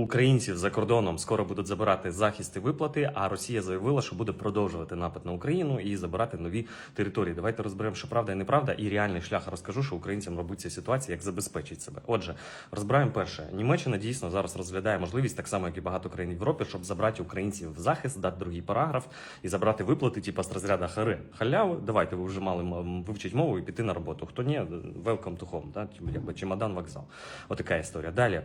українців за кордоном скоро будуть забирати захист і виплати. А Росія заявила, що буде продовжувати напад на Україну і забирати нові території. Давайте розберемо, що правда і неправда, і реальний шлях розкажу, що українцям робить в цій ситуації, як забезпечить себе. Отже, розбираємо перше. Німеччина дійсно зараз розглядає можливість, так само як і багато країн в Європі, щоб забрати українців в захист, дати другий параграф і забрати виплати, типу з розряду хари халяви. Давайте ви вже мали вивчити мову і піти на роботу. Хто ні, welcome to home, да? типу, якби чемодан вокзал. Отака історія. Далі,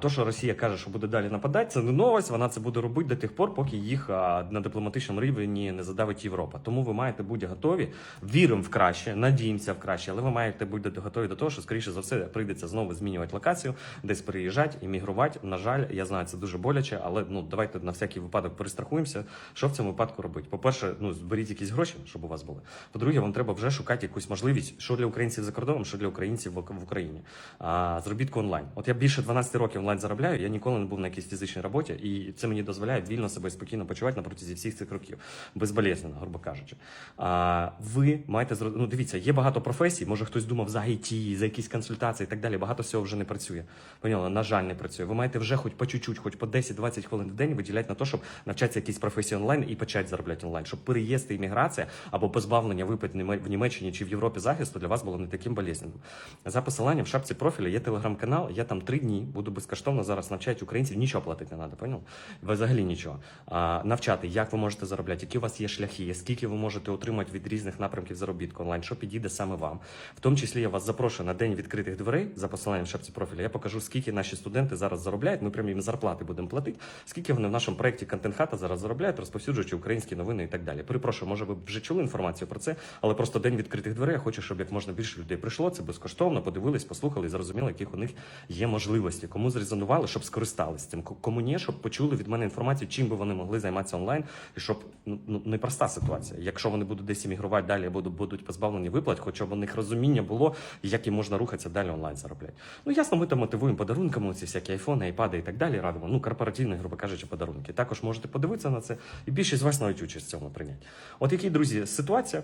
то, що Росія каже, що буде далі нападати, це не новость. Вона це буде робити до тих пор, поки їх на дипломатичному рівні не задавить Європа. Тому ви маєте бути готові. Віримо в краще, надіємося в краще, але ви маєте бути готові до того, що скоріше за все прийдеться знову змінювати локацію, десь переїжджати, іммігрувати. На жаль, я знаю, це дуже боляче, але ну давайте на всякий випадок перестрахуємося. Що в цьому випадку робити? По-перше, ну зберіть якісь гроші, щоб у вас були. По-друге, вам треба вже шукати якусь можливість, що для українців за кордоном, що для українців в Україні. А, зробітку онлайн. От я більше 12 років онлайн заробляю. Я ніколи не був на якійсь фізичній роботі, і це мені дозволяє вільно себе спокійно почувати на протязі всіх цих років, безболезненно, грубо кажучи. А, ви маєте ну, дивіться, є багато професій. Може хтось думав за IT, за якісь консультації і так далі. Багато всього вже не працює. Поняла, на жаль, не працює. Ви маєте вже хоч по чуть-чуть, хоч по 10-20 хвилин в день виділяти на те, щоб навчатися якісь професії онлайн і почати заробляти онлайн, щоб переїзд і імміграція або позбавлення виплат в Німеччині чи в Європі захисту для вас було не таким болезненним. За посиланням в шапці профіля є телеграм-канал. Я там три дні буду безкоштовно зараз навчати українців. Нічого платити не треба, поняв? Взагалі нічого. А, навчати, як ви можете заробляти, які у вас є шляхи, скільки ви можете отримати від різних напрямків заробітку онлайн, що підійде саме вам. В тому числі я вас запрошую на день відкритих дверей за посиланням в шапці профіля. Я покажу, скільки наші студенти зараз заробляють. Ми прямо їм зарплати будемо платити. Скільки вони в нашому проєкті контент хата зараз заробляють, розповсюджуючи українські новини і так далі. Перепрошую, може ви вже чули інформацію про це, але просто день відкритих дверей. Я хочу, щоб як можна більше людей прийшло. Це безкоштовно, подивились, послухали і зрозуміли, яких у них є можливості. Кому зрезонували, щоб скористались цим. Ко- Кому ні, щоб почули від мене інформацію, чим би вони могли займатися онлайн, і щоб ну ну, непроста ситуація. Якщо вони будуть десь іммігрувати далі, або будуть позбавлені виплат, хоча б у них розуміння було, як їм можна рухатися далі онлайн заробляти. Ну ясно, ми там мотивуємо подарунками, ці всякі айфони, айпади і так далі. Радимо. Ну корпоративні, грубо кажучи, подарунки. Також можете подивитися на це, і більшість з вас навіть участь в цьому прийняти. От які, друзі, ситуація.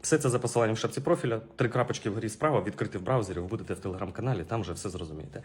Все це за посиланням в шапці профіля. Три крапочки вгорі справа, відкрити в браузері. Ви будете в телеграм-каналі, там вже все зрозумієте.